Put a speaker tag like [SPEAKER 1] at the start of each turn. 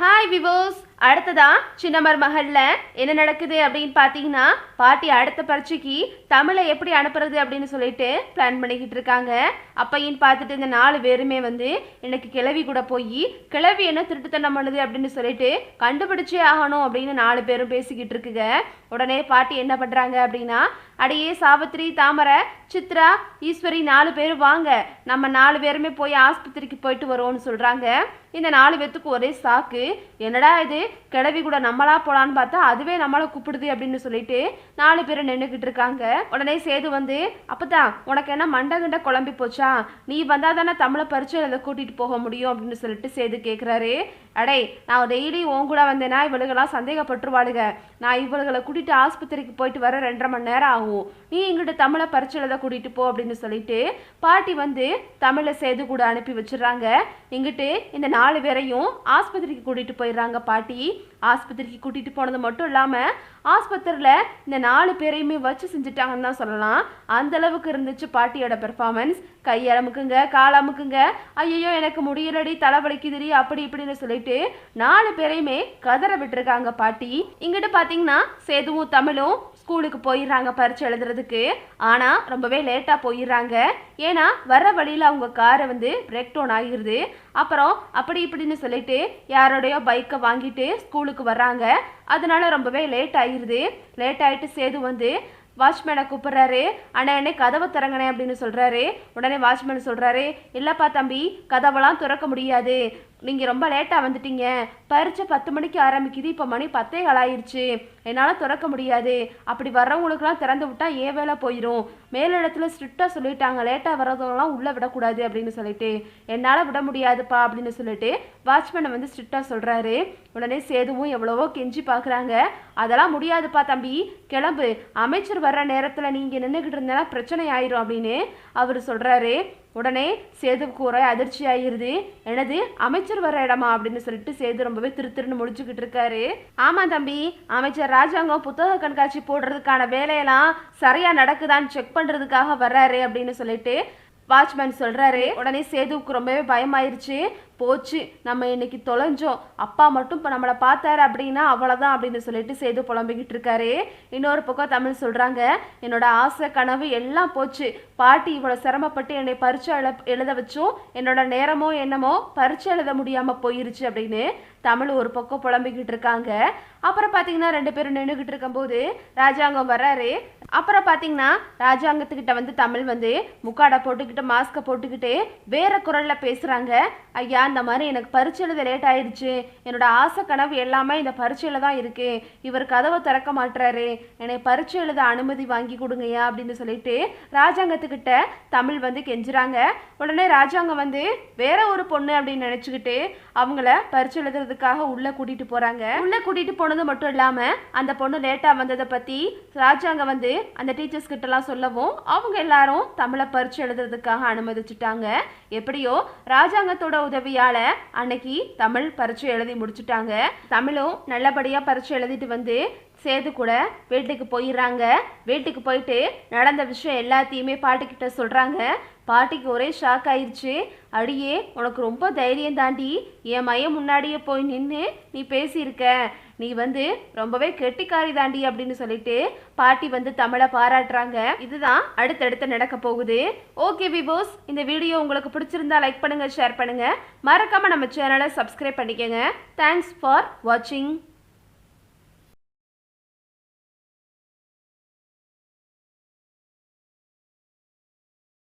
[SPEAKER 1] Hi விவோஸ் அடுத்ததா சின்னமர் மகள்ல என்ன நடக்குது அப்படின்னு பார்த்தீங்கன்னா பாட்டி அடுத்த பரீட்சைக்கு தமிழை எப்படி அனுப்புறது அப்படின்னு சொல்லிட்டு பிளான் பண்ணிக்கிட்டு இருக்காங்க. அப்பையும் பார்த்துட்டு இந்த நாலு பேருமே வந்து எனக்கு கிளவி கூட போய் கிளவி என்ன திருட்டுத்தனம் பண்ணுது? அப்படின்னு சொல்லிட்டு கண்டுபிடிச்சே ஆகணும் அப்படின்னு நாலு பேரும் பேசிக்கிட்டு இருக்குங்க. உடனே பாட்டி என்ன பண்றாங்க அப்படின்னா அடையே சாவித்திரி தாமரை சித்ரா ஈஸ்வரி நாலு பேர் வாங்க. நம்ம நாலு பேருமே போய் ஆஸ்பத்திரிக்கு போயிட்டு வருவோம்னு சொல்கிறாங்க இந்த நாலு பேர்த்துக்கு ஒரே சாக்கு. என்னடா இது? கிளவி கூட நம்மளா போலான்னு பார்த்தா அதுவே நம்மளை கூப்பிடுது அப்படின்னு சொல்லிட்டு நாலு பேர் நின்றுக்கிட்டு இருக்காங்க. உடனே சேது வந்து அப்பதான் உனக்கு என்ன மண்டை கிண்ட குழம்பி போச்சா? நீ வந்தா தானே தமிழை பரிச்சு அதை கூட்டிட்டு போக முடியும் அப்படின்னு சொல்லிட்டு சேது கேட்குறாரு அடே நான் டெய்லி உன் கூட வந்தேன்னா இவளுகெல்லாம் சந்தேகப்பட்டுருவாளுங்க நான் இவளுகளை கூட்டிட்டு ஆஸ்பத்திரிக்கு போயிட்டு வர ரெண்டரை மணி நேரம் ஆகும். நீ எங்கிட்ட தமிழை பரிச்சு எழுத கூட்டிட்டு போ அப்படின்னு சொல்லிட்டு பாட்டி வந்து தமிழை சேது கூட அனுப்பி வச்சிடுறாங்க. இங்கிட்டு இந்த நாலு பேரையும் ஆஸ்பத்திரிக்கு கூட்டிட்டு போயிடுறாங்க பாட்டி. ஆஸ்பத்திரிக்கு கூட்டிட்டு போனது மட்டும் இல்லாமல் ஆஸ்பத்திரியில் இந்த நாலு பேரையுமே வச்சு செஞ்சுட்டாங்கன்னு தான் சொல்லலாம். அந்த அளவுக்கு இருந்துச்சு பாட்டியோட பெர்ஃபார்மன்ஸ் கை காலமுக்குங்க ஐயோ எனக்கு முடியலடி தலை வலிக்குதுடி அப்படி இப்படின்னு சொல்லிட்டு நாலு பேரையுமே கதற விட்டுருக்காங்க பாட்டி. இங்கிட்டு பார்த்தீங்கன்னா சேதுவும் தமிழும் ஸ்கூலுக்கு போயிடுறாங்க பரீட்சை எழுதுறதுக்கு. ஆனால் ரொம்பவே லேட்டாக போயிடுறாங்க. ஏன்னா வர வழியில் அவங்க காரை வந்து பிரேக் டவுன் ஆகிருது. அப்புறம் அப்படி இப்படின்னு சொல்லிட்டு யாரோடையோ பைக்கை வாங்கிட்டு ஸ்கூலுக்கு வர்றாங்க. அதனால ரொம்பவே லேட் ஆகிடுது லேட் ஆகிட்டு சேது வந்து வாட்ச்மேனை கூப்பிட்றாரு. அண்ணா என்னை கதவை திறங்கணே அப்படின்னு சொல்கிறாரு உடனே வாட்ச்மேன் சொல்கிறாரு இல்லைப்பா தம்பி கதவெல்லாம் திறக்க முடியாது. நீங்கள் ரொம்ப லேட்டாக வந்துட்டீங்க. பரீட்சை பத்து மணிக்கு ஆரம்பிக்குது. இப்போ மணி பத்தே ஆயிடுச்சு என்னால் திறக்க முடியாது. அப்படி வர்றவங்களுக்குலாம் திறந்து விட்டால் ஏன் வேலை போயிடும் மேலிடத்துல ஸ்ட்ரிக்டாக சொல்லிட்டாங்க. லேட்டாக வர்றவங்களாம் உள்ளே விடக்கூடாது அப்படின்னு சொல்லிட்டு. என்னால் விட முடியாதுப்பா அப்படின்னு சொல்லிட்டு வாட்ச்மேனை வந்து ஸ்ட்ரிக்டாக சொல்கிறாரு உடனே சேதுவும் எவ்வளவோ கெஞ்சி பார்க்குறாங்க அதெல்லாம் முடியாதுப்பா தம்பி. கிளம்பு. அமைச்சர் வர்ற நேரத்தில் நீங்கள் நின்றுக்கிட்டு இருந்தேன்னா பிரச்சனை ஆயிரும் அப்படின்னு அவர் சொல்கிறாரு உடனே சேதுவுக்கு ஒரே அதிர்ச்சி ஆயிருது எனது அமைச்சர் வர இடமா? அப்படின்னு சொல்லிட்டு சேது ரொம்பவே திருத்திருன்னு முடிச்சுக்கிட்டு இருக்காரு. ஆமா தம்பி அமைச்சர் ராஜாங்கம் புத்தக கண்காட்சி போடுறதுக்கான வேலையெல்லாம் சரியா நடக்குதான்னு செக் பண்றதுக்காக வர்றாரு அப்படின்னு சொல்லிட்டு வாட்ச்மேன் சொல்றாரு. உடனே சேதுவுக்கு ரொம்பவே பயமாயிருச்சு. போச்சு நம்ம இன்னைக்கு தொலைஞ்சோம். அப்பா மட்டும் இப்போ நம்மளை பார்த்தாரு அப்படின்னா அவ்வளோதான் அப்படின்னு சொல்லிட்டு சேது புலம்பிக்கிட்டு இருக்காரு. இன்னொரு பக்கம் தமிழ் சொல்கிறாங்க என்னோட ஆசை கனவு எல்லாம் போச்சு. பாட்டி இவ்வளோ சிரமப்பட்டு என்னை பரீட்சை எழு எழுத வச்சும் என்னோட நேரமோ என்னமோ பரீட்சை எழுத முடியாமல் போயிருச்சு அப்படின்னு தமிழ் ஒரு பக்கம் புலம்பிக்கிட்டு இருக்காங்க. அப்புறம் பார்த்தீங்கன்னா ரெண்டு பேரும் நின்றுக்கிட்டு இருக்கும்போது ராஜாங்கம் வர்றாரு. அப்புறம் பார்த்தீங்கன்னா ராஜாங்கத்துக்கிட்ட வந்து தமிழ் வந்து முக்காடை போட்டுக்கிட்டு மாஸ்கை போட்டுக்கிட்டு வேற குரலில் பேசுகிறாங்க ஐயா இந்த மாதிரி எனக்கு பரீட்சை எழுத லேட் ஆயிடுச்சு. என்னோட ஆசை கனவு எல்லாமே இந்த பரீட்சையில் தான் இருக்கு. இவர் கதவை திறக்க மாட்டுறாரு என்னை பரீட்சை எழுத அனுமதி வாங்கி கொடுங்கய்யா அப்படின்னு சொல்லிட்டு ராஜாங்கத்துக்கிட்ட தமிழ் வந்து கெஞ்சுறாங்க. உடனே ராஜாங்கம் வந்து வேற ஒரு பொண்ணு அப்படின்னு நினச்சிக்கிட்டு அவங்கள பரீட்சை எழுதுறதுக்காக உள்ளே கூட்டிகிட்டு போகிறாங்க உள்ளே கூட்டிகிட்டு போனது மட்டும் இல்லாமல் அந்த பொண்ணு லேட்டாக வந்ததை பற்றி ராஜாங்கம் வந்து அந்த டீச்சர்ஸ் கிட்டலாம் சொல்லவும் அவங்க எல்லாரும் தமிழை பரீட்சை எழுதுறதுக்காக அனுமதிச்சிட்டாங்க. எப்படியோ ராஜாங்கத்தோட உதவியால அன்னைக்கு தமிழ் பரீட்சை எழுதி முடிச்சுட்டாங்க. தமிழும் நல்லபடியாக பரீட்சை எழுதிட்டு வந்து சேது கூட வீட்டுக்கு போயிடுறாங்க. வீட்டுக்கு போயிட்டு நடந்த விஷயம் எல்லாத்தையுமே பாட்டிக்கிட்ட சொல்கிறாங்க பாட்டிக்கு ஒரே ஷாக் ஆயிடுச்சு அடியே உனக்கு ரொம்ப தைரியம் தாண்டி என் மையம் முன்னாடியே போய் நின்று நீ பேசியிருக்க. நீ வந்து ரொம்பவே கெட்டிக்காரி தாண்டி அப்படின்னு சொல்லிட்டு பாட்டி வந்து தமிழை பாராட்டுறாங்க. இதுதான் அடுத்தடுத்து நடக்க போகுது. ஓகே விவோஸ் இந்த வீடியோ உங்களுக்கு பிடிச்சிருந்தா லைக் பண்ணுங்க ஷேர் பண்ணுங்க. மறக்காம நம்ம சேனலை சப்ஸ்கிரைப் பண்ணிக்கோங்க. தேங்க்ஸ் ஃபார் வாட்சிங்